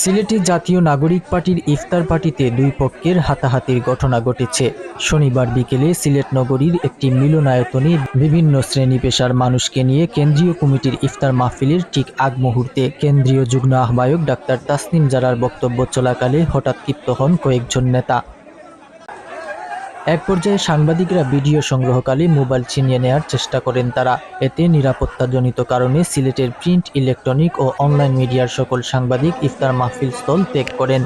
সিলেটে জাতীয় নাগরিক পার্টির ইফতার পার্টিতে দুই পক্ষের হাতাহাতির ঘটনা ঘটেছে। শনিবার বিকেলে সিলেট নগরীর একটি মিলনায়তনে বিভিন্ন শ্রেণি পেশার মানুষকে নিয়ে কেন্দ্রীয় কমিটির ইফতার মাহফিলের ঠিক আগ মুহূর্তে কেন্দ্রীয় যুগ্ম আহ্বায়ক ডাক্তার তাসনিম জারার বক্তব্য চলাকালে হঠাৎ ক্ষিপ্ত হন কয়েকজন নেতা। এক পর্যায়ে সাংবাদিকরা ভিডিও সংগ্রহকালে মোবাইল ছিনিয়ে নেয়ার চেষ্টা করেন তারা। এতে নিরাপত্তাজনিত কারণে সিলেটের প্রিন্ট ইলেকট্রনিক ও অনলাইন মিডিয়ার সকল সাংবাদিক ইফতার মাহফিল স্থল ত্যাগ করেন।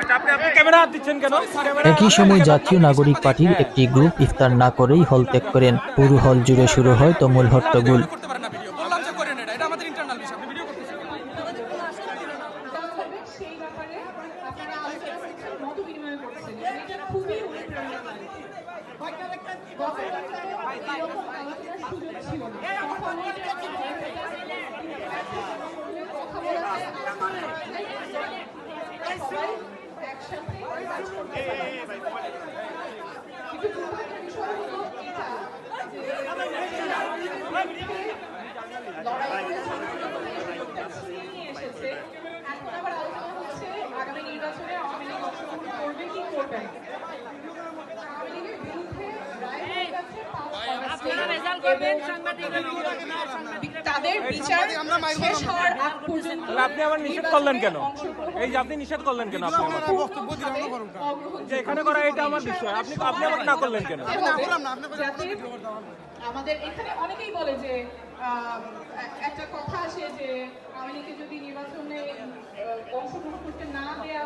আচ্ছা একই সময় জাতীয় নাগরিক পার্টির একটি গ্রুপ ইফতার না করেই হল ত্যাগ করেন। পুরো হল জুড়ে শুরু হয় তমুল হট্টগোল। করতেছেন সেই ব্যাপারে আপনারা আলোচনা করছেন মত বিনিময় করছেন। এটা খুবই অনুপ্রেরণাদায়ক। কিন্তু যে লড়াই করে সুযোগটা ছিনিয়ে নিয়ে এসেছে এখন আবার আলোচনা হচ্ছে আগামী নির্বাচনে আওয়ামী লীগ অংশগ্রহণ তাদের বিচার শেষ হওয়ার আগ পর্যন্ত আপনি আবার নিষেধ করলেন কেন? এই যে আপনি নিষেধ করলেন কেন আপনি যে এখানে করা এটা আমার বিষয়। আপনি আপনি আমাকে না করলেন কেন? আমাদের এখানে অনেকেই বলে যে একটা কথা আসে যে আওয়ামী যদি নির্বাচনে অংশগ্রহণ করতে না দেয়া